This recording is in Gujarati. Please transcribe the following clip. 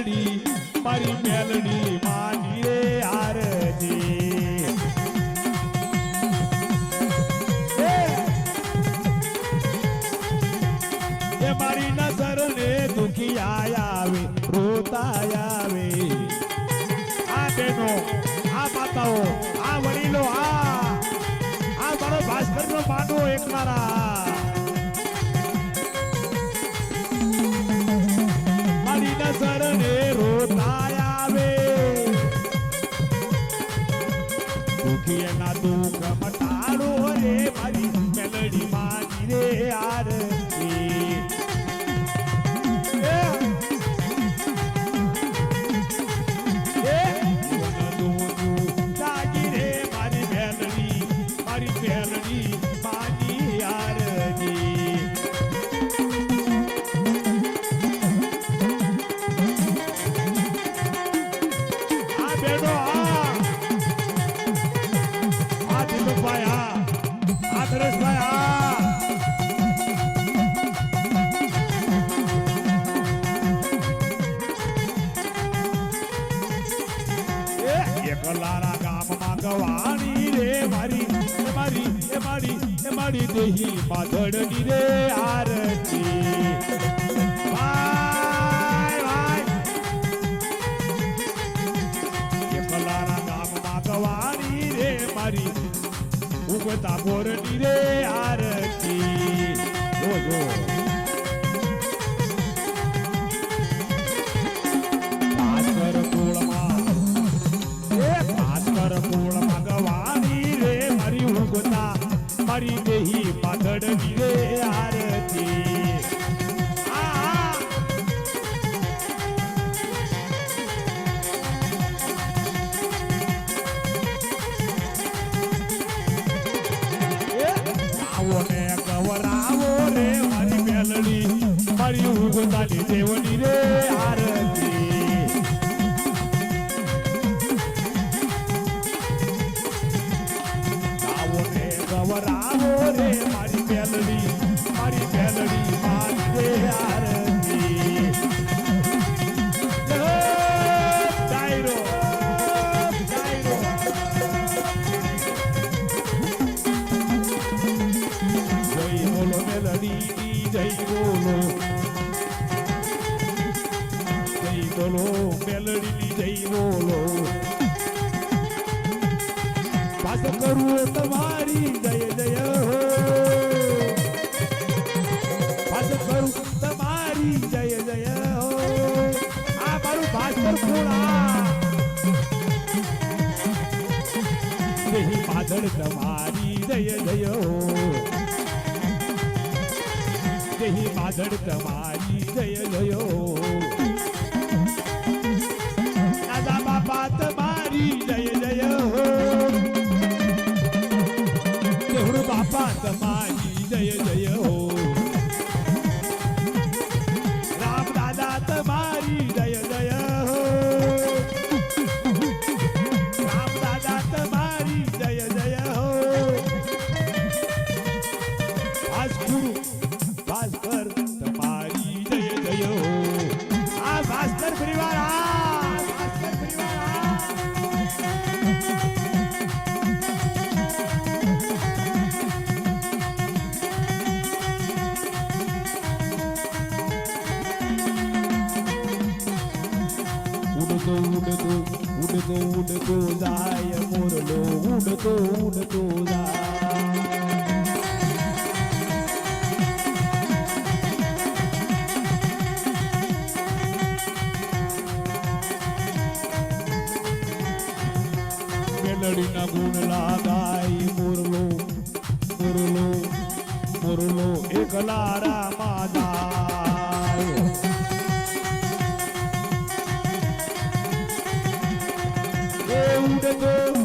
મેલડી, મારી મેલડી માની રે આરજી. એ મારી નજર ને દુખી આવે રોતા આવે. આ બેનો, આ માતાઓ, આ વડીલો, આ આ મારો ભાસ્કર નો પાડો એક એના દુઃખ મટાડો રે, મારી મેલડી માની રે દોનું જાગી રે મારી મેલડી મારી મેલડી. રે મારી, એ મારી એ મારી એ મારી દેહી માધડની રે આરતી. ભાઈ ભાઈ. ગામમાં ગવાણી રે મારી, ઉગતા બોરની રે આરતી. મારી દેહી પાછળની રે આરતી. ગવરાવો રે મારી ઉગતાની દેવની રે આરતી. ને ગવરાવો રે મારી મેલડી મારી મેલડી મારી રે આરતી ડાયરો ડાયરો જય બોલો મેલડીની જય બોલો જય બોલો મેલડીની જય બોલો પાસ કરું તમારી જય જય હો આ મારું ભાસ્કર ખોળા. દેહી પાછળ તમારી જય જય હો દેહી પાદળ તમારી જય જય હો દાદા બાપા તમારી જય જય ఉడుకో ఉడుకో ఉడుకో ఉడుకో దాయ మురలో ఉడుకో ఉడుకో దాయ వెల్లడిన గుణలాగాయి మురులు మురులు మురులు ఏకలారా మాదాయ গো